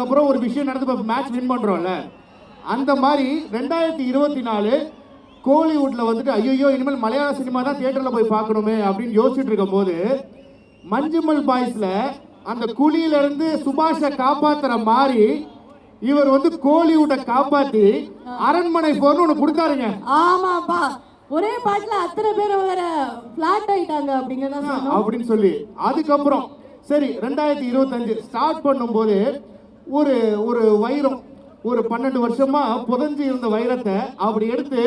அப்புறம் ஒரு விஷயம் நடந்து மேட்ச் வின் பண்றோம்ல. அந்த மாதிரி ரெண்டாயிரத்தி இருபத்தி நாலு கோலிவுட்ல வந்துட்டு ஐயோ இனிமேல் மலையாள சினிமா தான் தியேட்டர்ல போய் பார்க்கணுமே அப்படின்னு யோசிச்சுட்டு இருக்கும் போது மஞ்சுமல் பாய்ஸ்ல அந்த குழியில இருந்து சுபாஷை காப்பாத்துற மாதிரி இவர் வந்து கோலிவுட்டை காப்பாத்தி அரண்மனை போர்னு ஒண்ணு கொடுத்தாருங்க. ஆமாப்பா. ஒரே பாட்டுல அத்தனை பேர் வேற பிளாட் ஆயிட்டாங்க அப்படிங்கறத அப்படின்னு சொல்லி. அதுக்கப்புறம் சரி ரெண்டாயிரத்தி இருபத்தஞ்சு ஸ்டார்ட் பண்ணும்போது ஒரு ஒரு வைரம் ஒரு பன்னெண்டு வருஷமா புதஞ்சு இருந்த வைரத்தை அப்படி எடுத்து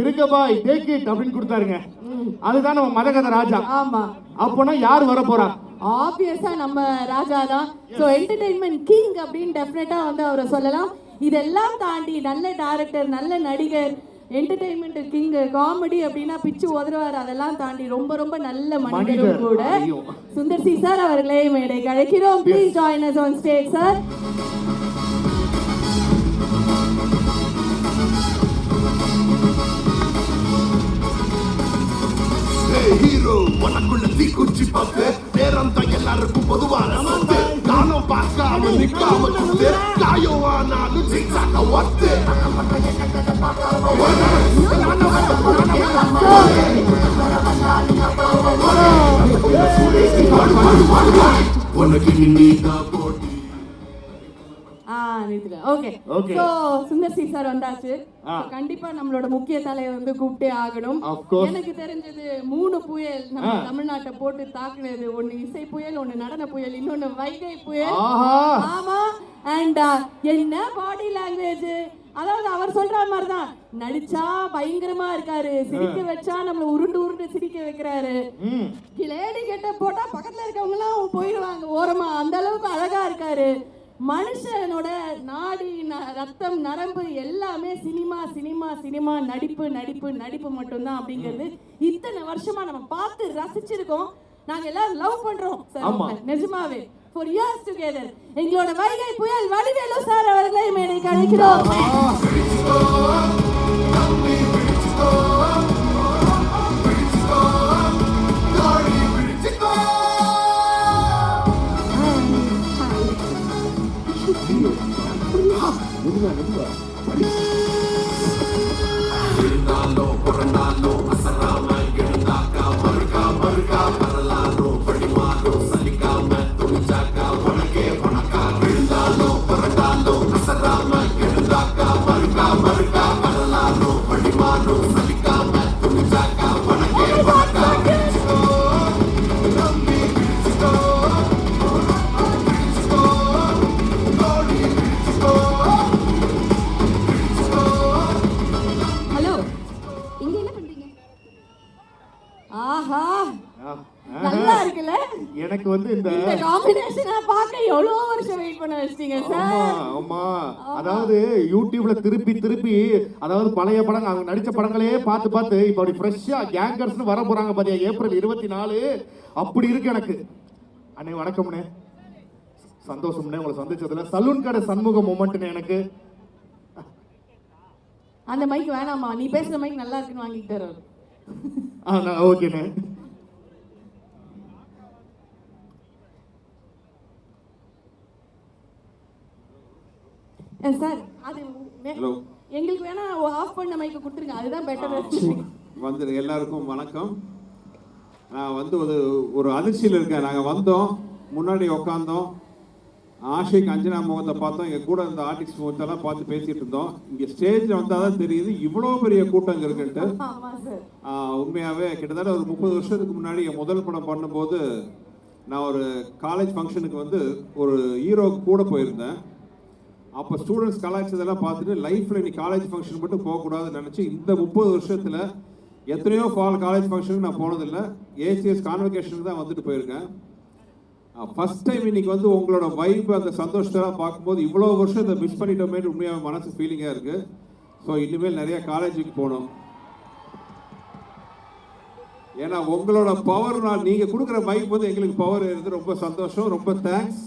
இருங்க பாய் டேக் இட் அப்படின்னு கொடுத்தாருங்க. அதுதான் நம்ம மதகத ராஜா. ஆமா. அப்போனா யார் வர போறா ஆப்வியஸா நம்ம ராஜா தான். ஸோ என்டர்டெயின்மெண்ட் கிங் அப்படின்னு டெஃபினட்டா வந்து அவரை சொல்லலாம். இதெல்லாம் தாண்டி நல்ல டைரக்டர் நல்ல நடிகர் என்டர்டெயின்மெண்ட் கிங் காமெடி அப்படின்னா பிச்சு உதறுவார். அதெல்லாம் தாண்டி ரொம்ப ரொம்ப நல்ல மனிதரும் மனிதர். கூட. சுந்தர் சி சார் அவர்களே மேடைக்கு அழைக்கிறோம் please join us on stage sir hero உனக்குள்ள தீக்குச்சி பப்பு நேரம் தான் எல்லாருக்கும் பொதுவான Ikawatutte Kayoana Lutsitsaka watte Wanna give me the okay Sundar C sir வந்தாச்சு. ஆ. So, கண்டிப்பா நம்மளோட முக்கிய தலையை வந்து கூப்பிட்டே ஆகணும். எனக்கு தெரிஞ்சது மூணு புயல் நம்ம. தமிழ்நாட்டை போட்டு தாக்குனது. ஒன்னு இசை புயல் ஒன்னு நடன புயல் இன்னொன்னு வைகை புயல். ஆஹா. ஆமா. அண்ட் என்ன பாடி லாங்குவேஜ் அதாவது அவர் சொல்ற மாதிரி தான் நடிச்சா பயங்கரமா இருக்காரு. சிரிக்க வச்சா நம்மள உருண்டு உருண்டு சிரிக்க வைக்கிறாரு. ம். லேடி கெட்ட போட்டா பக்கத்துல இருக்கவங்க எல்லாம் போயிடுவாங்க. ஓரமா அந்த அளவுக்கு அழகா இருக்காரு. மனுஷனோட நாடி ரத்தம் நரம்பு எல்லாமே சினிமா சினிமா சினிமா நடிப்பு நடிப்பு நடிப்பு மட்டும்தான் அப்படிங்கிறது இத்தனை வருஷமா நம்ம பார்த்து ரசிச்சிருக்கோம். நாங்க எல்லாரும் லவ் பண்றோம். நிஜமாவே. ஃபார் இயர்ஸ் டுகெதர் எங்களோட வைகை புயல் வடிவேலு சார் அவர்களை மேடைக்கு அழைக்கிறோம் ஹலோ யூடியூப்ல திருப்பி திருப்பி அதாவது பழைய படங்கள் அவங்க நடிச்ச படங்களே பார்த்து பார்த்து இப்போ அப்படி ஃப்ரெஷ்ஷா கேங்கர்ஸ்னு வர போறாங்க பாத்தியா? ஏப்ரல் இருபத்தி நாலு அப்படி இருக்கு எனக்கு. அண்ணே வணக்கம்ண்ணே சந்தோஷம்ண்ணே உங்களை சந்திச்சதுல. சலூன் கடை சண்முக மொமெண்ட்னு எனக்கு. அந்த மைக் வேணாமா நீ பேசுற மைக் நல்லா இருக்குன்னு வாங்கிட்டு தர ஆ நான் ஓகேண்ணே சார் அது ஹலோ எங்களுக்கு வேணா ஆஃப் பண்ண மைக்க கொடுத்துருங்க அதுதான் பெட்டர் வந்து எல்லாருக்கும் வணக்கம். நான் வந்து ஒரு ஒரு அதிர்ச்சியில் இருக்கேன். நாங்கள் வந்தோம் முன்னாடி உக்காந்தோம். ஆஷிக் அஞ்சனா முகத்தை பார்த்தோம். எங்கள் கூட இருந்த ஆர்டிஸ்ட் முகத்தெல்லாம் பார்த்து பேசிட்டு இருந்தோம். இங்கே ஸ்டேஜில் வந்தால் தான் தெரியுது இவ்வளோ பெரிய கூட்டம் இருக்குன்ட்டு. உண்மையாகவே கிட்டத்தட்ட ஒரு முப்பது வருஷத்துக்கு முன்னாடி என் முதல் படம் பண்ணும்போது நான் ஒரு காலேஜ் ஃபங்க்ஷனுக்கு வந்து ஒரு ஹீரோ கூட போயிருந்தேன். அப்போ ஸ்டூடெண்ட்ஸ் கலாய்ச்சதெல்லாம் பார்த்துட்டு லைஃப்பில் நீ காலேஜ் ஃபங்க்ஷன் மட்டும் போகக்கூடாதுன்னு நினச்சி இந்த முப்பது வருஷத்தில் எத்தனையோ ஃபால் காலேஜ் ஃபங்க்ஷனுக்கு நான் போனதில்லை. ஏசிஎஸ் கான்வெகேஷனுக்கு தான் வந்துட்டு போயிருக்கேன். ஃபர்ஸ்ட் டைம் இன்னைக்கு வந்து உங்களோட வைப் அந்த சந்தோஷத்தெல்லாம் பார்க்கும்போது இவ்வளோ வருஷம் இதை மிஸ் பண்ணிட்டோமே உண்மையாக மனசு ஃபீலிங்காக இருக்குது ஸோ இனிமேல் நிறைய காலேஜுக்கு போகணும். ஏன்னா உங்களோட பவர் நான் நீங்கள் கொடுக்குற மைக் வந்து எங்களுக்கு பவர் இருந்து ரொம்ப சந்தோஷம் ரொம்ப தேங்க்ஸ்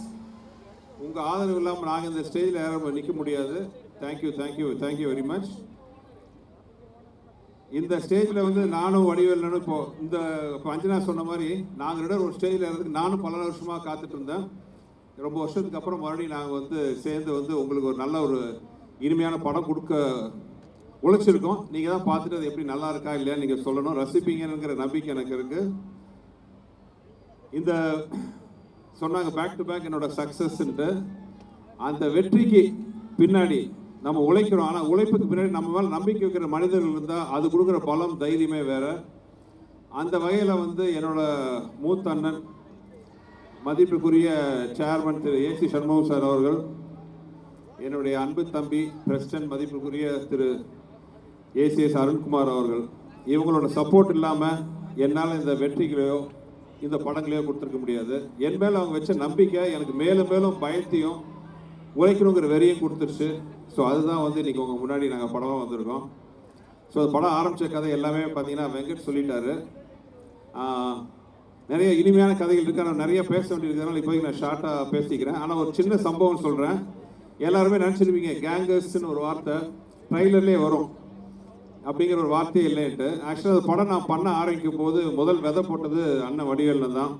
உங்கள் ஆதரவு இல்லாமல் நாங்கள் இந்த ஸ்டேஜில் யாரும் நிற்க முடியாது. Thank you thank you thank you very much இந்த ஸ்டேஜில் வந்து நானும் வடிவேலனும் இப்போ இந்த இப்போ அஞ்சனா சொன்ன மாதிரி நாங்கள் ரெண்டு ஒரு ஸ்டேஜில் இருந்து நானும் பல வருஷமாக காத்துட்டு இருந்தேன். ரொம்ப வருஷத்துக்கு அப்புறம் மறுபடியும் நாங்கள் வந்து சேர்ந்து வந்து உங்களுக்கு ஒரு நல்ல ஒரு இனிமையான படம் கொடுக்க உழைச்சிருக்கோம். நீங்கள் தான் பார்த்துட்டு அது எப்படி நல்லா இருக்கா இல்லையா நீங்கள் சொல்லணும். ரசிப்பீங்கிற நம்பிக்கை எனக்கு இருக்குது இந்த சொன்னாங்க பேக் டு பேக் என்னோட சக்ஸஸ்ன்ட்டு அந்த வெற்றிக்கு பின்னாடி நம்ம உழைக்கிறோம். ஆனால் உழைப்புக்கு பின்னாடி நம்ம மேலே நம்பிக்கை வைக்கிற மனிதர்கள் இருந்தால் அது கொடுக்குற பலம் தைரியமே வேற. அந்த வகையில் வந்து என்னோட மூத்த அண்ணன் மதிப்புக்குரிய chairman Thiru A C Shanmugam sir அவர்கள் என்னுடைய அன்பு தம்பி பிரசிடன்ட் மதிப்புக்குரிய திரு ஏசிஎஸ் அருண்குமார் அவர்கள் இவங்களோட சப்போர்ட் இல்லாமல் என்னால் இந்த வெற்றிகளையோ இந்த படங்களையோ கொடுத்துருக்க முடியாது. என் மேலே அவங்க வச்ச நம்பிக்கை எனக்கு மேலும் மேலும் பயத்தையும் உழைக்கணுங்கிற வெறியும் கொடுத்துருச்சு. ஸோ அதுதான் வந்து இன்றைக்கி உங்கள் முன்னாடி நாங்கள் படமாக வந்திருக்கோம். ஸோ படம் ஆரம்பித்த கதை எல்லாமே பார்த்தீங்கன்னா வெங்கட் சொல்லிட்டாரு. நிறைய இனிமையான கதைகள் இருக்கு. ஆனால் நிறைய பேச வேண்டியிருக்கிறதுனால இப்போதைக்கு நான் ஷார்ட்டாக பேசிக்கிறேன். ஆனால் ஒரு சின்ன சம்பவம் சொல்கிறேன் எல்லாருமே நினச்சிருப்பீங்க கேங்கர்ஸ்னு ஒரு வார்த்தை ட்ரைலர்லேயே வரும். அப்படிங்கிற ஒரு வார்த்தையே இல்லைன்ட்டு. ஆக்சுவலாக அந்த படம் நான் பண்ண ஆரம்பிக்கும் போது முதல் விதை போட்டது அண்ணன் வடிவேலில் தான்.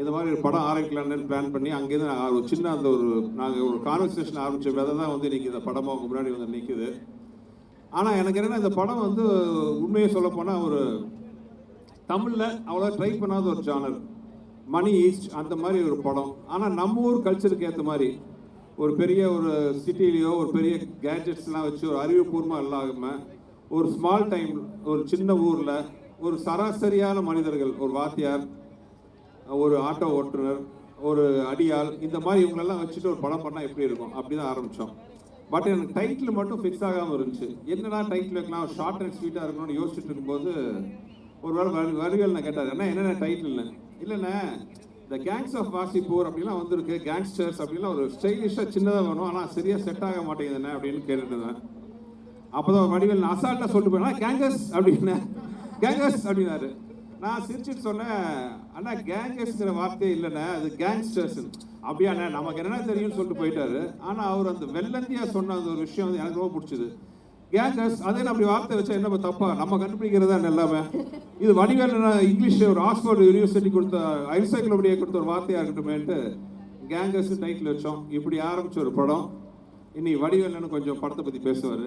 இது மாதிரி ஒரு படம் ஆரம்பிக்கலான்னு பிளான் பண்ணி அங்கேருந்து நான் ஒரு சின்ன அந்த ஒரு நாங்கள் ஒரு கான்வர்சேஷன் ஆரம்பித்த விதை தான் வந்து இன்றைக்கி இந்த படமாக உங்க முன்னாடி வந்து நிற்குது ஆனால் எனக்கு என்னன்னா இந்த படம் வந்து உண்மையை சொல்ல போனால் ஒரு தமிழில் அவ்வளோ ட்ரை பண்ணாத ஒரு ஜானர் மணி ஈஸ்ட் அந்த மாதிரி ஒரு படம். ஆனால் நம்ம ஊர் கல்ச்சருக்கு ஏற்ற மாதிரி ஒரு பெரிய ஒரு சிட்டிலேயோ ஒரு பெரிய கேஜெட்ஸ்லாம் வச்சு ஒரு அறிவுபூர்வமாக இல்லாமல் ஒரு ஸ்மால் டைம் ஒரு சின்ன ஊரில் ஒரு சராசரியான மனிதர்கள் ஒரு வாத்தியார் ஒரு ஆட்டோ ஓட்டுநர் ஒரு அடியால் இந்த மாதிரி இவங்களெல்லாம் வச்சுட்டு ஒரு படம் பண்ணால் எப்படி இருக்கும்? அப்படி தான் ஆரம்பித்தோம் பட் எனக்கு டைட்டில் மட்டும் ஃபிக்ஸ் ஆகாமல் இருந்துச்சு. என்னடா டைட்டில் வைக்கலாம்? ஷார்ட் அண்ட் ஸ்வீட்டாக இருக்கணும்னு யோசிச்சுட்டு இருக்கும்போது ஒரு வேளை வரி வரிகள் நான் கேட்டார். என்ன என்னென்ன டைட்டில்னு இல்லைண்ணே இந்த கேங்ஸ் ஆஃப் வாசிப்பூர் அப்படிலாம் வந்திருக்கு. கேங்ஸ்டர்ஸ் அப்படிலாம் ஒரு ஸ்டைலிஷாக சின்னதாக வேணும். ஆனால் சரியாக செட் ஆக மாட்டேங்குதுண்ணே அப்படின்னு கேட்டுட்டு இருந்தேன். அப்போதான் வடிவேல் நான் அசால்ட்டாக சொல்லிட்டு போனேன் கேங்கஸ் அப்படின்னு. கேங்கஸ் அப்படின்னாரு. நான் சிரிச்சிட்டு சொன்னேன் அண்ணா கேங்கஸ்ங்கிற வார்த்தையே இல்லைண்ணே அது கேங்ஸ்டர்ஸ் அப்படியாண்ணே நமக்கு என்ன தெரியும்னு சொல்லிட்டு போயிட்டாரு. ஆனால் அவர் அந்த வெள்ளந்தியாக சொன்ன அந்த ஒரு விஷயம் வந்து எனக்கு ரொம்ப பிடிச்சது. கேங்கஸ் அதே நான் அப்படி வார்த்தை வச்சா என்ன தப்பா? நம்ம கண்டுபிடிக்கிறதா எல்லாமே? இது வடிவேல் இங்கிலீஷ் ஒரு ஆக்ஸ்போர்ட் யூனிவர்சிட்டி கொடுத்த ஐசைக்ளோபடியா கொடுத்த ஒரு வார்த்தையாக இருக்கட்டுமேன்ட்டு கேங்கஸ் டைட்டில் வச்சோம். இப்படி ஆரம்பிச்ச ஒரு படம். இனி வடிவேலன்னு கொஞ்சம் படத்தை பற்றி பேசுவார்.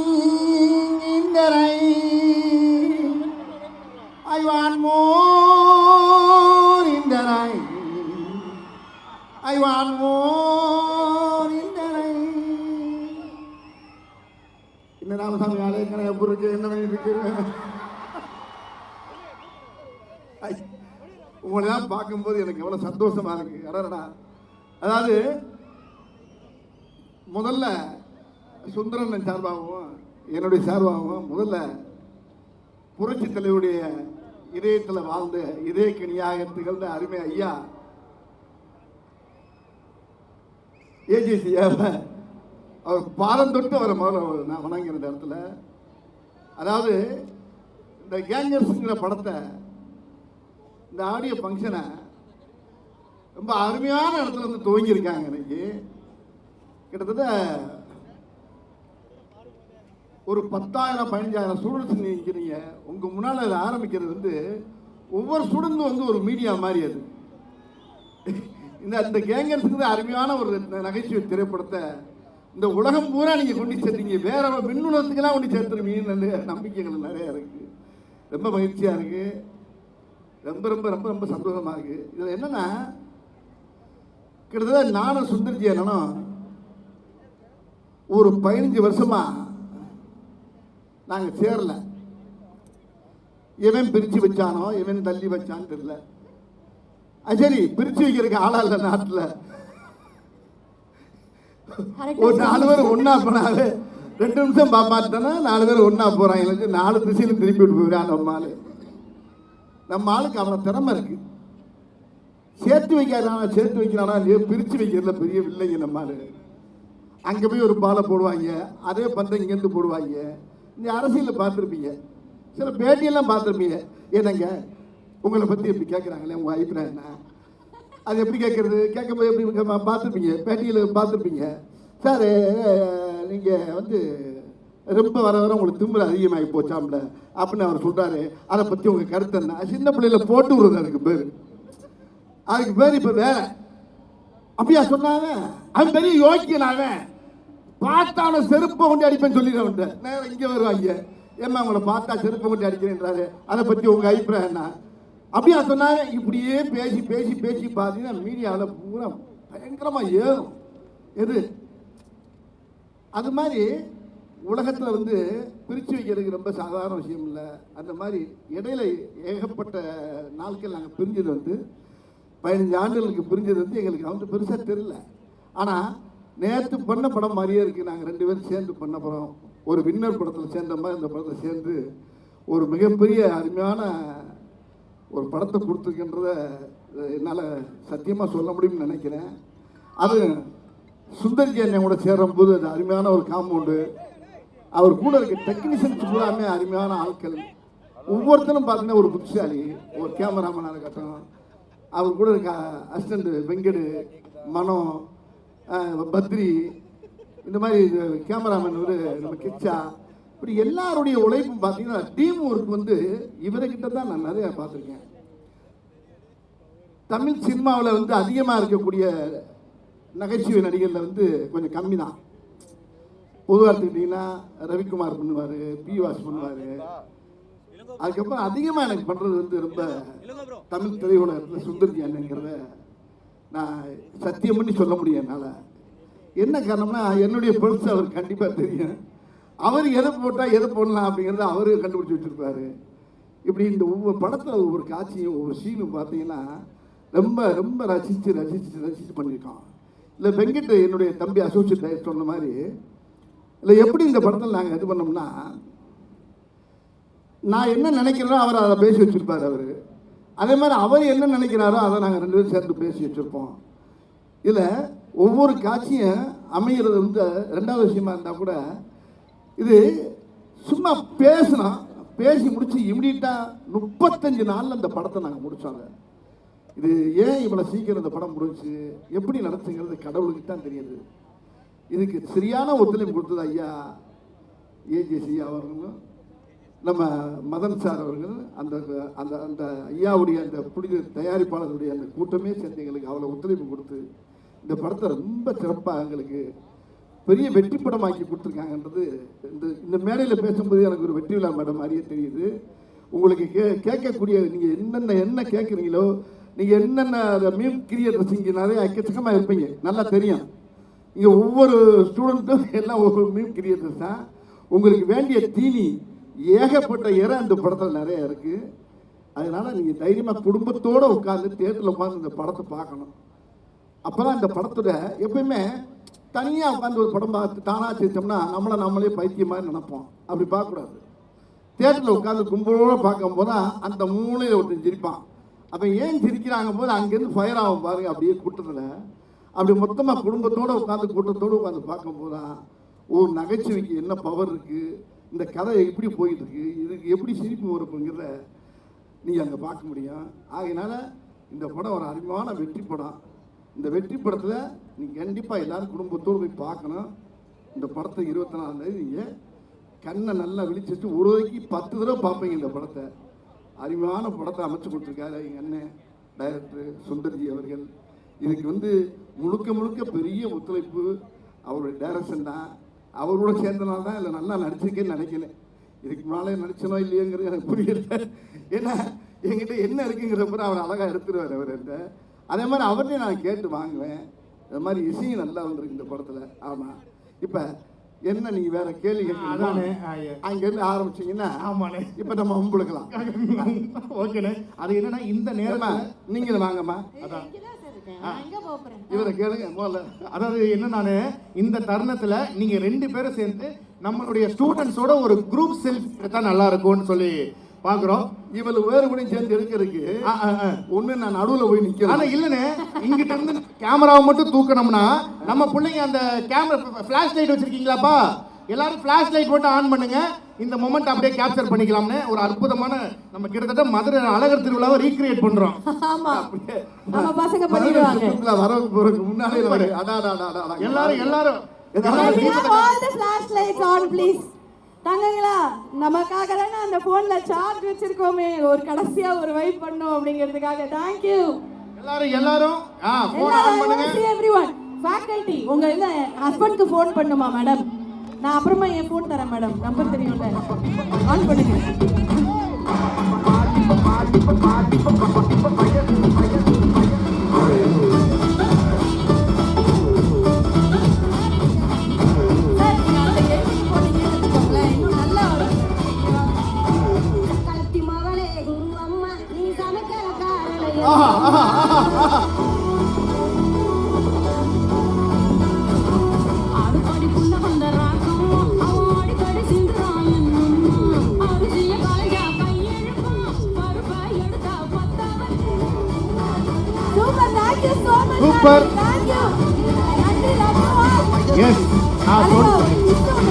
உங்களுக்கு என்ன இருக்கு உங்களை பார்க்கும்போது எனக்கு எவ்வளோ சந்தோஷமா இருக்கு. அடடா அதாவது முதல்ல சுந்தரன் சார்பாகவும் என்னுடைய சார்பாகவும் முதல்ல புரட்சி தலைவருடைய இதயத்தில் வாழ்ந்த இதய கனியாக திகழ்ந்த அருமை ஐயா ஏஜிசி அவர் பாதம் தொட்டு அவரை முதல்ல நான் வணங்கின இடத்துல அதாவது இந்த கேங்கர்ஸுங்கிற படத்தை இந்த ஆடியோ ஃபங்க்ஷனை ரொம்ப அருமையான இடத்துல வந்து துவங்கியிருக்காங்க இன்னைக்கு. கிட்டத்தட்ட ஒரு பத்தாயிரம் பதினஞ்சாயிரம் ஸ்டூடெண்ட்ஸ் நிற்கிறீங்க உங்கள் முன்னால் அதை ஆரம்பிக்கிறது வந்து ஒவ்வொரு ஸ்டூடெண்ட்டும் வந்து ஒரு மீடியா மாதிரி அது. இந்த அந்த கேங்கர்ஸுக்கு அருமையான ஒரு நகைச்சுவை திரைப்படத்தை இந்த உலகம் பூரா நீங்கள் கொண்டு சேர்த்தீங்க. வேற விண்ணுலகத்துக்கெல்லாம் கொண்டு சேர்த்துருவீங்கன்னு நம்பிக்கைகள் நிறைய இருக்குது ரொம்ப மகிழ்ச்சியாக இருக்குது ரொம்ப ரொம்ப ரொம்ப ரொம்ப சந்தோஷமாக இருக்குது இதில் என்னென்னா கிட்டத்தட்ட நானும் சுந்தர்ஜி அண்ணனும் ஒரு பதினஞ்சு வருஷமா நாங்கள் சேரல. எவன் பிரித்து வச்சானோ எவன் தள்ளி வச்சான்னு தெரியல. அது சரி பிரித்து வைக்கிறதுக்கு ஆளா இல்லை நாட்டில். ஒரு நாலு பேர் ஒன்றா போனாலே ரெண்டு நிமிஷம் பாப்பாட்டோன்னா நாலு பேர் ஒன்றா போகிறாங்க நாலு திசையில திருப்பி விட்டு போயிடான் நம்ம ஆளு. நம்ம ஆளுக்கு அவ்வளோ திறமை இருக்கு. சேர்த்து வைக்காதானா சேர்த்து வைக்கிறானா இல்லையோ பிரித்து வைக்கிறதுல பெரிய வில்லைங்க நம்ம ஆளு. அங்கே போய் ஒரு பாலை போடுவாங்க. அதே பந்தை இங்கேருந்து போடுவாங்க. இந்த அரசியலில் பார்த்துருப்பீங்க. சில பேட்டியெல்லாம் பார்த்துருப்பீங்க. என்னங்க? உங்களை பற்றி இப்படி கேட்குறாங்களே உங்கள் அபிப்பிராயம் என்ன? அது எப்படி கேட்கறது கேட்கும்போது எப்படி பார்த்துருப்பீங்க? பேட்டியில் பார்த்துருப்பீங்க. சார் நீங்கள் வந்து ரொம்ப வர வர உங்களுக்கு திரும்ப அதிகமாகி போச்சாம்ல அப்படின்னு அவர் சொல்கிறாரு அதை பற்றி உங்கள் கருத்து என்ன? சின்ன பிள்ளையில போட்டு விடுறது அதுக்கு பேர். அதுக்கு பேர் இப்போ வேற. அப்படியா சொன்னாங்க? அவன் பெரிய யோக்கியன் அவன். பார்த்தான செருப்பை கொண்டு அடிப்பேன்னு சொல்லிடுறேன் நேரம் இங்கே வருவாங்க. ஏம்மா உங்களை பார்த்தா செருப்பை கொண்டு அடிக்கிறேன்றாரு. அதை பற்றி உங்கள் அபிப்பிராயம் என்ன? அப்படியா சொன்னாங்க இப்படியே பேசி பேசி பேசி பார்த்தீங்கன்னா மீடியாவில் பூரா பயங்கரமாக ஏறும். எது? அது மாதிரி உலகத்தில் வந்து பிரித்து வைக்கிறதுக்கு ரொம்ப சாதாரண விஷயம் இல்லை. அந்த மாதிரி இடையில ஏகப்பட்ட நாட்கள் நாங்கள் பிரிஞ்சது வந்து பதினஞ்சு ஆண்டுகளுக்கு பிரிஞ்சது வந்து எங்களுக்கு வந்து பெருசாக தெரியல. ஆனால் நேற்று பண்ண படம் மாதிரியே இருக்குது நாங்கள் ரெண்டு பேரும் சேர்ந்து பண்ண படம். ஒரு வின்னர் படத்தில் சேர்ந்த மாதிரி அந்த படத்தில் சேர்ந்து ஒரு மிகப்பெரிய அருமையான ஒரு படத்தை கொடுத்துருக்கின்றத என்னால் சத்தியமாக சொல்ல முடியும்னு நினைக்கிறேன். அது சுந்தர்ஜி அண்ணன் கூட சேரும்போது அது அருமையான ஒரு காம்பவுண்டு. அவர் கூட இருக்க டெக்னீஷியன்ஸ் பூராமே அருமையான ஆட்கள். ஒவ்வொருத்தரும் பார்த்தீங்கன்னா ஒரு புத்திசாலி ஒரு கேமராமேனாக இருக்கட்டும். அவர் கூட இருக்க அசிஸ்டண்ட் வெங்கடு மனோ பத்ரி. இந்த மாதிரி கேமராமேன் ஒரு நம்ம கிச்சா. இப்படி எல்லாருடைய உழைப்பும் பார்த்தீங்கன்னா டீம் ஒர்க் வந்து இவர்கிட்ட தான் நான் நிறைய பார்த்துருக்கேன். தமிழ் சினிமாவில் வந்து அதிகமாக இருக்கக்கூடிய நகைச்சுவை நடிகரில் வந்து கொஞ்சம் கம்மி தான் பொதுவாக எடுத்துக்கிட்டிங்கன்னா ரவிக்குமார் பண்ணுவார் பி வாஸ் பண்ணுவார். அதுக்கப்புறம் அதிகமாக எனக்கு பண்ணுறது வந்து ரொம்ப தமிழ் திரையுலகத்தில் சுந்தர்ஜி அண்ணங்கிறத நான் சத்தியம் பண்ணி சொல்ல முடியும் என்னால். என்ன காரணம்னா என்னுடைய பல்ஸ் அவருக்கு கண்டிப்பாக தெரியும். அவர் எதை போட்டால் எதை போடலாம் அப்படிங்கிறத அவரு கண்டுபிடிச்சி வச்சுருப்பாரு. இப்படி இந்த ஒவ்வொரு படத்தில் ஒவ்வொரு காட்சியும் ஒவ்வொரு சீனும் பார்த்தீங்கன்னா ரொம்ப ரொம்ப ரசித்து ரசித்து ரசித்து பண்ணியிருக்கோம் இல்லை வெங்கட் என்னுடைய தம்பி அசோசியேட் டைரக்டர் சொன்ன மாதிரி இல்லை எப்படி இந்த படத்தில் நாங்கள் இது பண்ணோம்னா நான் என்ன நினைக்கிறேனோ அவர் அதை பேசி வச்சுருப்பார் அவர். அதே மாதிரி அவர் என்ன நினைக்கிறாரோ அதை நாங்கள் ரெண்டு பேரும் சேர்ந்து பேசி வச்சுருப்போம். இதில் ஒவ்வொரு காட்சியும் அமைகிறது வந்து ரெண்டாவது விஷயமா இருந்தால் கூட இது சும்மா பேசினா பேசி முடிச்சு இம்மிடியட்டாக முப்பத்தஞ்சு நாளில் அந்த படத்தை நாங்கள் முடிச்சோங்க. இது ஏன் இவ்வளோ சீக்கிரம் இந்த படம் முடிஞ்சு எப்படி நடத்துங்கிறது கடவுளுக்கு தான் தெரியுது. இதுக்கு சரியான ஒத்துழைப்பு கொடுத்தது ஐயா ஏஜேசி அவர்களும் நம்ம மதன் சார் அவர்கள் அந்த அந்த அந்த ஐயாவுடைய அந்த புனித தயாரிப்பாளருடைய அந்த கூட்டமே சேர்ந்து எங்களுக்கு அவ்வளோ ஒத்துழைப்பு கொடுத்து இந்த படத்தை ரொம்ப சிறப்பாக எங்களுக்கு பெரிய வெற்றி படம் ஆக்கி கொடுத்துருக்காங்கன்றது இந்த இந்த மேடையில் பேசும்போது எனக்கு ஒரு வெற்றி விழா மேடம் மாதிரியே தெரியுது. உங்களுக்கு கே கேட்கக்கூடிய நீங்கள் என்னென்ன என்ன கேட்குறீங்களோ நீங்கள் என்னென்ன மீம் கிரியேட்டர்ஸ் இங்கே நிறைய எக்கச்சக்கமாக இருப்பீங்க. நல்லா தெரியும். இங்கே ஒவ்வொரு ஸ்டூடெண்ட்டும் எல்லாம் ஒவ்வொரு மீம் கிரியேட்டர்ஸ் தான். உங்களுக்கு வேண்டிய தீனி ஏகப்பட்ட இறை அந்த படத்தில் நிறையா இருக்குது அதனால் நீங்கள் தைரியமாக குடும்பத்தோடு உட்காந்து தேட்டரில் உட்காந்து இந்த படத்தை பார்க்கணும். அப்போ தான் இந்த படத்தோட எப்பயுமே தனியாக உட்காந்து ஒரு படம் பார்த்து தானாக சிரித்தோம்னா நம்மளை நம்மளே பைத்தியம் மாதிரி நினைப்போம். அப்படி பார்க்கக்கூடாது. தேட்டரில் உட்காந்து கும்பலோடு பார்க்கும் போதான் அந்த மூலையில் ஒருத்தன் சிரிப்பான். அப்போ ஏன் சிரிக்கிறாங்க போது அங்கேருந்து ஃபயர் ஆகும் பாருங்க அப்படியே கூட்டத்தில். அப்படி மொத்தமாக குடும்பத்தோடு உட்காந்து கூட்டத்தோடு உட்காந்து பார்க்கும்போது தான் ஒரு நகைச்சுவைக்கு என்ன பவர் இருக்குது இந்த கதை எப்படி போயிட்டு இருக்கு இதுக்கு எப்படி சிரிப்பு வருப்புங்கிறத நீங்கள் அங்கே பார்க்க முடியும். ஆகையினால இந்த படம் ஒரு அருமையான வெற்றி படம். இந்த வெற்றி படத்தில் நீங்கள் கண்டிப்பாக எல்லாரும் குடும்பத்தோடு போய் பார்க்கணும். இந்த படத்தை இருபத்தி நாலாம் தேதி நீங்கள் கண்ணை நல்லா விழிச்சிட்டு ஒரு வரைக்கு பத்து தடவை பார்ப்பீங்க இந்த படத்தை. அருமையான படத்தை அமைச்சு கொடுத்துருக்காரு எங்கள் அண்ணன் டைரக்டர் சுந்தர்ஜி அவர்கள். இதுக்கு வந்து முழுக்க முழுக்க பெரிய ஒத்துழைப்பு அவருடைய டைரக்ஷன் தான். அவரோட சேர்ந்தனால தான் இல்லை நல்லா நடிச்சிருக்கேன்னு நினைக்கிறேன் இதுக்கு முன்னாலே நடிச்சனோ இல்லையோங்கிறது எனக்கு புரியல. ஏன்னா என்கிட்ட என்ன இருக்குங்கிற அவர் அழகாக எடுத்துருவார் அவர்கிட்ட. அதே மாதிரி அவர்கிட்ட நான் கேட்டு வாங்குவேன். அது மாதிரி இசையும் நல்லா வந்திருக்கு இந்த படத்தில். ஆமாம் இப்போ என்ன நீங்கள் வேற கேள்வி அதானே கேட்கணும் ஆ, அங்கேருந்து ஆரம்பிச்சீங்கன்னா ஆமாண்ணே. இப்போ நம்ம அம்புழுக்கலாம். ஓகேண்ணே. அது என்னன்னா இந்த நேரமா நீங்களும் வாங்கம்மா. போறேன் இவரை கேளுங்க முதல்ல. அதாவது என்ன நானு இந்த தருணத்துல நீங்க ரெண்டு பேரும் சேர்ந்து நம்மளுடைய ஸ்டூடெண்ட்ஸோட ஒரு குரூப் செல்ஃபி எடுத்தா நல்லா இருக்கும்னு சொல்லி பாக்குறோம். இவள் வேறு கூட சேர்ந்து எடுக்கிறதுக்கு ஆ, ஆ. ஒன்று நான் நடுவில் போய் ஆனா நிற்கிறேன் இல்லனே இங்கிட்ட இருந்து கேமராவை மட்டும் தூக்கணும்னா நம்ம பிள்ளைங்க அந்த கேமரா ஃபிளாஷ் லைட் வச்சிருக்கீங்களாப்பா? எல்லாரும் ஃபிளாஷ் லைட் போட்டு ஆன் பண்ணுங்க. இந்த மொமெண்ட் அப்படியே கேப்சர் பண்ணிக்கலாம்னு ஒரு அற்புதமான நம்ம கிட்டத்தட்ட மதுரை அழகர் திருவிழாவை ரீக்ரியேட் பண்றோம். ஆமா. நம்ம பசங்க பண்ணிடுவாங்க. சுற்றுலா வரவுக்கு போறதுக்கு அடா. எல்லாரும் எல்லாரும். தங்கங்களா நமக்காக தானே அந்த போன்ல சார்ஜ் வச்சிருக்கோமே ஒரு கடைசியா ஒரு வைப் பண்ணோம் அப்படிங்கிறதுக்காக தேங்க்யூ எல்லாரும் எல்லாரும் ஆ போன் ஆன் பண்ணுங்க எவ்ரிவன் ஃபேக்கல்டி உங்க இல்ல ஹஸ்பண்ட்க்கு ஃபோன் பண்ணுமா மேடம் நான் அப்புறமா என் ஃபோன் தரேன் மேடம் நம்பர் தெரியும்ல ஆன் பண்ணுங்க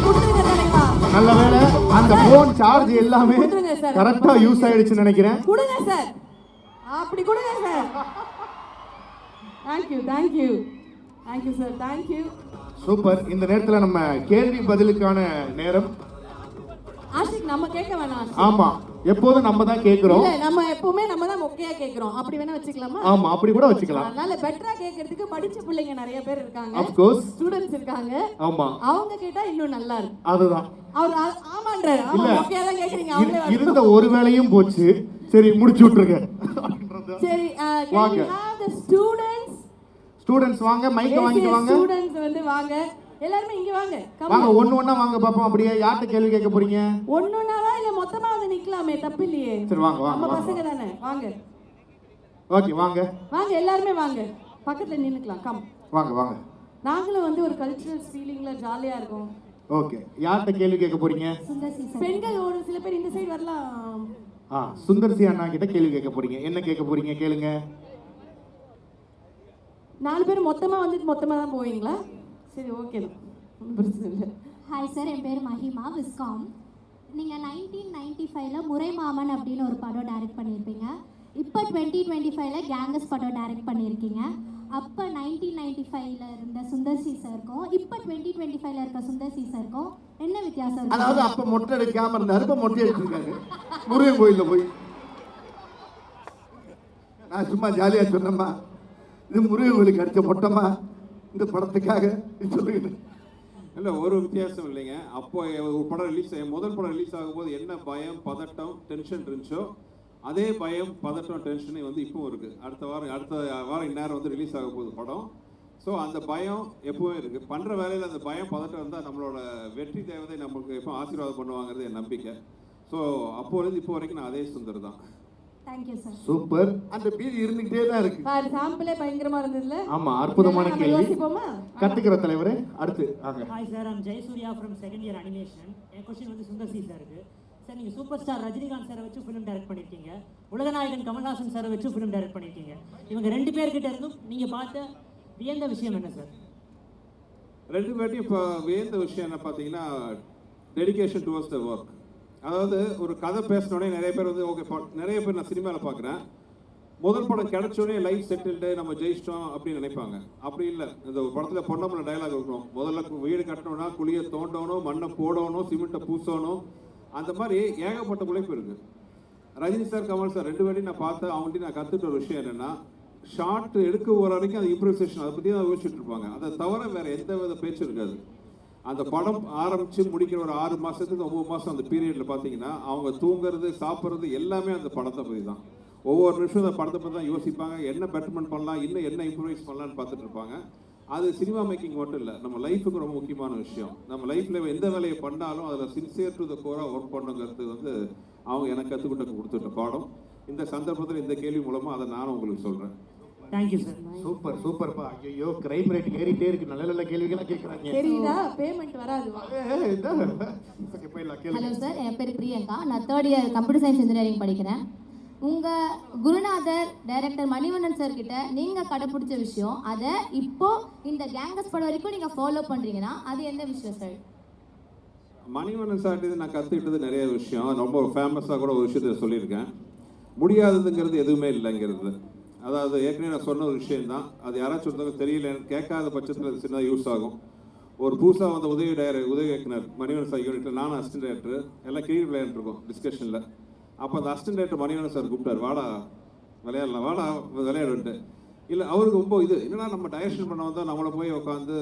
கொடுத்துருங்க, தலைவா. நல்ல வேளை அந்த போன் சார்ஜ் எல்லாமே. கரெக்டா யூஸ் ஆயிடுச்சுன்னு நினைக்கிறேன் கொடுங்க சார் அப்படி கொடுங்க sir thank you thank you thank you sir thank you super இந்த நேரத்துல நம்ம கேள்வி பதிலுக்கான நேரம். ஆஷிக் நம்ம கேட்க வேணாம். ஆமா. எப்போதும் நம்ம தான் கேக்குறோம் இல்ல நம்ம எப்பவுமே நம்ம தான் மொக்கையா கேக்குறோம் அப்படி வேணா வச்சுக்கலாமா? ஆமா அப்படி கூட வச்சுக்கலாம். அதனால பெட்டரா கேக்குறதுக்கு படிச்ச பிள்ளைங்க நிறைய பேர் இருக்காங்க. Of course. ஸ்டூடெண்ட்ஸ் இருக்காங்க. ஆமா. அவங்க கேட்டா இன்னும் நல்லா இருக்கும். அதுதான். அவர் ஆமான்றாரு. ஆமா இல்ல. மொக்கையா தான் கேக்குறீங்க அவங்களே. இருந்த ஒரு வேலையும் போச்சு. சரி முடிச்சு விட்டுருங்க. சரி வாங்க. ஸ்டூடெண்ட்ஸ் ஸ்டூடெண்ட்ஸ் வாங்க மைக்க வாங்கிட்டு வாங்க. ஸ்டூடெண்ட்ஸ் வந்து வாங்க. எல்லாருமே இங்க வாங்க. வாங்க. ஒண்ணு ஒண்ணா வாங்க பாப்போம் அப்படியே. யார்கிட்ட கேள்வி கேட்க போறீங்க? ஒண்ணுனாவா இல்ல மொத்தமா வந்து நிக்கலாமே தப்பு இல்லையே. சரி, வாங்க, வாங்க, நம்ம. பசங்க தானே வாங்க. ஓகே வாங்க. வாங்க எல்லாருமே வாங்க. பக்கத்துல நின்னுக்கலாம் கம் வாங்க வாங்க. நாங்களும் வந்து ஒரு கல்ச்சுரல் ஃபீலிங்ல ஜாலியா இருக்கோம். ஓகே. யார்கிட்ட கேள்வி கேட்க போறீங்க? பெண்கள் ஒரு சில பேர் இந்த சைடு வரலாம். ஆ சுந்தர்சி அண்ணா கிட்ட கேள்வி கேட்க போறீங்க. என்ன கேட்க போறீங்க கேளுங்க. நாலு பேர் மொத்தமா வந்துட்டு மொத்தமா தான் போவீங்களா? சரி ஓகே தான். ஒன்றும் பிரச்சனை இல்லை. ஹாய் சார் என் பேர் மஹிமா விஸ்காம். நீங்கள் நைன்டீன் நைன்டி ஃபைவ்ல முறைமாமன் அப்படின்னு ஒரு படம் டைரக்ட் பண்ணியிருப்பீங்க. இப்போ டுவெண்ட்டி டுவெண்ட்டி ஃபைவ்ல கேங்கஸ் படம் டைரக்ட் பண்ணியிருக்கீங்க. அப்போ நைன்டீன் நைன்டி ஃபைவ்ல இருந்த சுந்தர் சி சாருக்கும் இப்போ டுவெண்ட்டி டுவெண்ட்டி ஃபைவ்ல இருக்க சுந்தர் சி சாருக்கும் என்ன வித்தியாசம் அதாவது அப்ப மொட்டை அடிக்காம இருந்தாரு இப்ப மொட்டை அடிச்சிருக்காரு முருகன் கோயில்ல போய். நான் சும்மா ஜாலியா சொன்னேம்மா. இது முருகன் கோயிலுக்கு அடிச்ச இந்த படத்துக்காக சொல்லுங்க. இல்லை ஒரு வித்தியாசம் இல்லைங்க. அப்போ ஒரு படம் ரிலீஸ் முதல் படம் ரிலீஸ் ஆகும்போது என்ன பயம் பதட்டம் டென்ஷன் இருந்துச்சோ அதே பயம் பதட்டம் டென்ஷனே வந்து இப்போ இருக்கு. அடுத்த வாரம் அடுத்த வாரம் இந்நேரம் வந்து ரிலீஸ் ஆக போகுது படம். ஸோ அந்த பயம் எப்பவும் இருக்கு. பண்ற வேலையில் அந்த பயம் பதட்டம் இருந்தால் நம்மளோட வெற்றி தேவதை நமக்கு எப்போ ஆசீர்வாதம் பண்ணுவாங்கிறது என் நம்பிக்கை. ஸோ அப்போலேருந்து இப்போ வரைக்கும் நான் அதே சுந்தர் தான். தேங்க்யூ சார் சூப்பர் அந்த பீதி இருந்துகிட்டே தான் இருக்கு. பாரு சாம்பிளே பயங்கரமா இருந்ததுல. ஆமா அற்புதமான கேள்வி. யோசிப்போமா? கத்துக்கிற தலைவரே அடுத்து வாங்க. Hi sir I'm Jayasurya from second year animation N question வந்து சுந்தர் சி சாருக்கு சார் நீங்கள் சூப்பர் ஸ்டார் ரஜினிகாந்த் சாரை வச்சு ஃபிலிம் டைரக்ட் பண்ணியிருக்கீங்க உலகநாயகன் கமல்ஹாசன் சாரை வச்சு ஃபிலிம் டைரக்ட் பண்ணியிருக்கீங்க இவங்க ரெண்டு பேர்கிட்ட இருந்தும் நீங்கள் பார்த்த வியந்த விஷயம் என்ன சார் ரெண்டு பேர்ட்டையும் இப்போ வேந்த விஷயம் என்ன பார்த்தீங்கன்னா டெடிகேஷன் டுவர்ட்ஸ் த ஒர்க் அதாவது ஒரு கதை பேசினோடனே நிறைய பேர் வந்து ஓகே நிறைய பேர் நான் சினிமாவில் பார்க்குறேன். முதல் படம் கிடைச்சோடனே லைஃப் செட்டில்டு நம்ம ஜெயிச்சிட்டோம் அப்படின்னு நினைப்பாங்க. அப்படி இல்லை. இந்த ஒரு படத்தில் பொன்னம்பல டைலாக் இருக்கும். முதல்ல வீடு கட்டணும்னா குழியை தோண்டணும் மண்ணை போடணும் சிமெண்ட்டை பூசணும். அந்த மாதிரி ஏகப்பட்ட உழைப்பு இருக்கு. ரஜினி சார் கமல் சார் ரெண்டு பேரையும் நான் பார்த்தேன் அவங்கள்ட்ட நான் கற்றுட்ட ஒரு விஷயம் என்னென்னா ஷார்ட் எடுக்க ஒரு வரைக்கும் அது இம்ப்ரூவைசேஷன் அதை பற்றி தான் யோசிச்சுட்டு இருப்பாங்க. அதை தவிர வேறு எந்த வித பேச்சும் இருக்காது. அந்த படம் ஆரம்பிச்சு முடிக்கிற ஒரு ஆறு மாசத்துக்கு ஒன்பது மாசம் அந்த பீரியட்ல பாத்தீங்கன்னா அவங்க தூங்குறது சாப்பிட்றது எல்லாமே அந்த படத்தை பத்தி தான். ஒவ்வொரு நிமிஷம் அந்த படத்தை பத்தி தான் யோசிப்பாங்க. என்ன பெட்டர்மெண்ட் பண்ணலாம் இன்னும் என்ன இம்ப்ரூவைஸ் பண்ணலாம்னு பார்த்துட்டு இருப்பாங்க. அது சினிமா மேக்கிங் மட்டும் இல்லை நம்ம லைஃபுக்கு ரொம்ப முக்கியமான விஷயம். நம்ம லைஃப்ல எந்த வேலையை பண்ணாலும் அதில் sincere to the core work பண்ணுங்கிறது வந்து அவங்க எனக்கு கற்றுக்கிட்ட கொடுத்துட்ட பாடம். இந்த சந்தர்ப்பத்தில் இந்த கேள்வி மூலமாக அதை நானும் உங்களுக்கு சொல்கிறேன் தேங்க்யூ சார் சூப்பர் சூப்பர்ப்பா ஐயோ கிரைம் ரேட் ஏறிட்டே இருக்கு. நல்ல நல்ல கேள்விகளா கேட்கறாங்க தெரியுதா? பேமெண்ட் வராது ஹலோ சார் என் பேர் பிரியங்கா. நான் third year computer science engineering படிக்கிறேன். உங்கள் குருநாதர் டைரக்டர் மணிவண்ணன் சார் கிட்ட நீங்கள் கடைப்பிடிச்ச விஷயம் அதை இப்போ இந்த கேங்கஸ் படம் வரைக்கும் நீங்கள் ஃபாலோ பண்ணுறீங்கன்னா அது எந்த விஷயம் சார் மணிவண்ணன் சார்ட்டு நான் கற்றுக்கிட்டது நிறைய விஷயம். ரொம்ப ஃபேமஸாக கூட ஒரு விஷயத்த சொல்லியிருக்கேன். முடியாததுங்கிறது எதுவுமே இல்லைங்கிறது. அதாவது ஏற்கனவே நான் சொன்ன ஒரு விஷயம்தான். அது யாராச்சும் ஒருத்தவங்க தெரியல கேட்காத பட்சத்தில் அது சின்னதாக யூஸ் ஆகும். ஒரு புதுசாக வந்த உதவி டைரக்டர் உதவி இயக்குனர் மணிவன் சார் யூனிட்டில் நானும் அசிஸ்டன்ட் டேரக்டர் எல்லாம் கிரிக்கெட் விளையாண்டுருக்கோம் டிஸ்கஷனில் அப்போ அந்த அசிஸ்டன்ட் டேரக்டர் மணிவன் சார் கூப்பிட்டார் வாடா விளையாடலாம் வாடா விளையாடுன்ட்டு. இல்லை அவருக்கு ரொம்ப இது என்னடா நம்ம டைரக்ஷன் பண்ண வந்தால் நம்மளை போய் உட்காந்து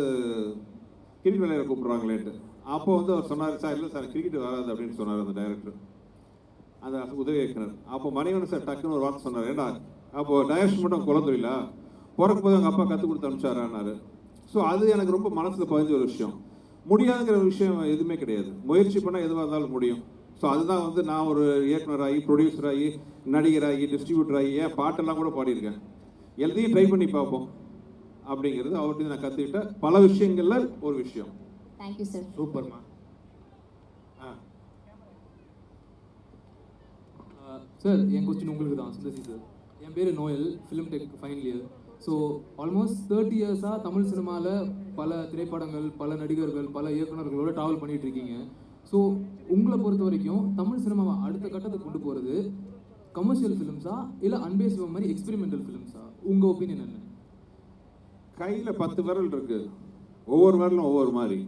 கிரிக்கெட் விளையாட கூப்பிட்றாங்களேன்ட்டு. அப்போ வந்து அவர் சொன்னார் சார் இல்லை சார் கிரிக்கெட் வராது அப்படின்னு சொன்னார் அந்த டைரக்டர் அந்த உதவி இயக்குனர். அப்போ மணிவன் சார் டக்குன்னு ஒரு வார்த்தை சொன்னார் ஏண்டா அப்போ டைரக்ஷன் மட்டும் குழந்தையில பிறக்கும் போது அவங்க அப்பா கற்றுக் கொடுத்து அனுப்பிச்சாரான்னாரு. ஸோ அது எனக்கு ரொம்ப மனசில் பதிஞ்ச ஒரு விஷயம். முடியாதுங்கிற விஷயம் எதுவுமே கிடையாது. முயற்சி பண்ணால் எதுவாக இருந்தாலும் முடியும். ஸோ அதுதான் வந்து நான் ஒரு இயக்குனராகி ப்ரொடியூசர் ஆகி நடிகராகி டிஸ்ட்ரிபியூட்டர் ஆகி ஏன் பாட்டெல்லாம் கூட பாடியிருக்கேன். எல்லாத்தையும் ட்ரை பண்ணி பார்ப்போம். அப்படிங்கிறது அவர்கிட்ட நான் கற்றுக்கிட்ட பல விஷயங்கள்ல ஒரு விஷயம். தேங்க்யூ சார் சூப்பர்மா. சார் என் கொஸ்டின் உங்களுக்கு தான் சுந்தசி சார். என் பேர் Noel film tech final year so almost thirty இயர்ஸாக தமிழ் சினிமாவில் பல திரைப்படங்கள் பல நடிகர்கள் பல இயக்குனர்களோட ட்ராவல் பண்ணிட்டு இருக்கீங்க. ஸோ உங்களை பொறுத்த வரைக்கும் தமிழ் சினிமாவை அடுத்த கட்டத்துக்கு கொண்டு போகிறது கமர்ஷியல் ஃபிலிம்ஸா இல்லை அன்பே சிவம் மாதிரி எக்ஸ்பெரிமெண்டல் ஃபிலிம்ஸா உங்கள் ஒப்பீனியன் என்ன? கையில் பத்து விரல் இருக்கு. ஒவ்வொரு விரலும் ஒவ்வொரு மாதிரி.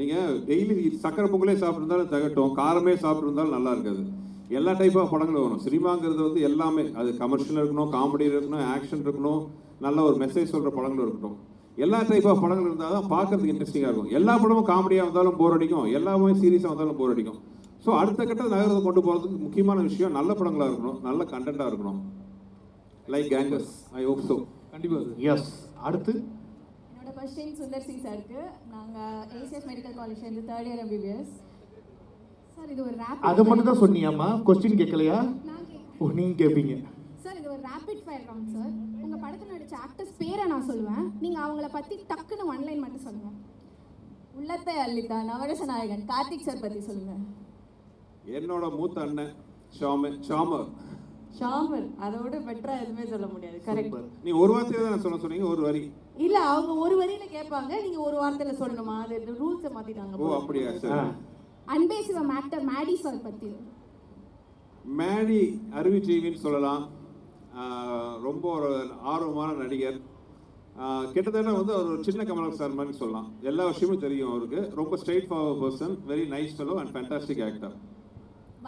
நீங்கள் டெய்லி சக்கரை பொங்கலே சாப்பிட்ருந்தாலும் தகட்டும் காரமே சாப்பிட்ருந்தாலும் நல்லா இருக்காது. எல்லா டைப் ஆஃப் படங்களும் வரும். சினிமாங்கிறது வந்து எல்லாமே. அது கமர்ஷியல் இருக்கணும் காமெடி இருக்கணும் ஆக்ஷன் இருக்கணும் நல்ல ஒரு மெசேஜ் சொல்கிற படங்களும் இருக்கட்டும். எல்லா டைப் ஆஃப் படங்கள் இருந்தால் தான் பார்க்கறதுக்கு இன்ட்ரெஸ்டிங்காக இருக்கும். எல்லா படமும் காமெடியாக இருந்தாலும் போர் அடிக்கும். எல்லாமே சீரியஸாக இருந்தாலும் போர் அடிக்கும். ஸோ அடுத்த கட்டத்தில் நகரத்தை கொண்டு போகிறதுக்கு முக்கியமான விஷயம் நல்ல படங்களாக இருக்கணும் நல்ல கண்டென்ட்டாக இருக்கணும். Like gangs I hope so கண்டிப்பாக சார். எஸ் அடுத்து? என்னோட கொஸ்டின் சுந்தர் சி சாருக்கு நாங்கள் ஏசிஎஸ் மெடிக்கல் காலேஜ்லேருந்து தேர்ட் இயர் எம்பிபிஎஸ் சார் இது ஒரு ரேபிட் அதை மட்டும் தான் சொன்னியாம்மா? கொஸ்டின் கேட்கலையா? ஓ நீங்கள் கேட்பீங்க சார் இது ஒரு ரேபிட் ஃபயர் ரவுண்ட் சார். உங்கள் படத்தில் நடிச்ச ஆக்டர்ஸ் பேரை நான் சொல்லுவேன். நீங்கள் அவங்கள பற்றி டக்குன்னு ஒன் லைன் மட்டும் சொல்லுங்கள் உள்ளத்தை அள்ளித்தா நவரச நாயகன் கார்த்திக் சார் பற்றி சொல்லுங்கள் என்னோட மூத்த அண்ணன் ஷாம ஷாமர் ஷாமர் அதோட பெட்டரா எதுவுமே சொல்ல முடியாது. கரெக்ட் நீ ஒரு வார்த்தையில தான் சொல்ல சொன்னீங்க ஒரு வரி. இல்ல அவங்க ஒரு வரியில கேட்பாங்க நீங்க ஒரு வார்த்தையில சொல்லணுமா? அது ரூல்ஸை மாத்திட்டாங்க ஓ. அப்படியா சரி. அன்பே சிவம் ஆக்டர் மேடி சார் பற்றி மேடி அருவிஜீவின்னு சொல்லலாம். ரொம்ப ஒரு ஆர்வமான நடிகர். கிட்டத்தட்ட வந்து அவர் ஒரு சின்ன கமலக் சார் மாதிரி சொல்லலாம். எல்லா விஷயமும் தெரியும் அவருக்கு. ரொம்ப straight forward person very nice fellow and fantastic actor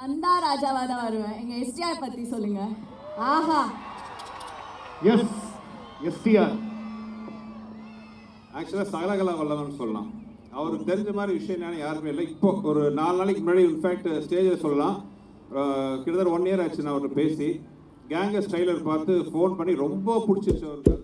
வந்தா ராஜாவா தான் வருவேன். எங்கள் எஸ்டிஆர் பற்றி சொல்லுங்கள் ஆஹா. S STR. ஆக்சுவலாக சகலகலா வல்லவன் சொல்லலாம். அவருக்கு தெரிஞ்ச மாதிரி விஷயம் என்னன்னு யாருமே இல்லை. இப்போ ஒரு நாலு நாளைக்கு முன்னாடி இன்ஃபேக்ட் ஸ்டேஜில் சொல்லலாம். கிட்டத்தட்ட ஒன் இயர் ஆச்சு நான் அவர்கிட்ட பேசி. கேங்கஸ் ட்ரைலர் பார்த்து ஃபோன் பண்ணி ரொம்ப பிடிச்சிருச்சு அவருக்கு.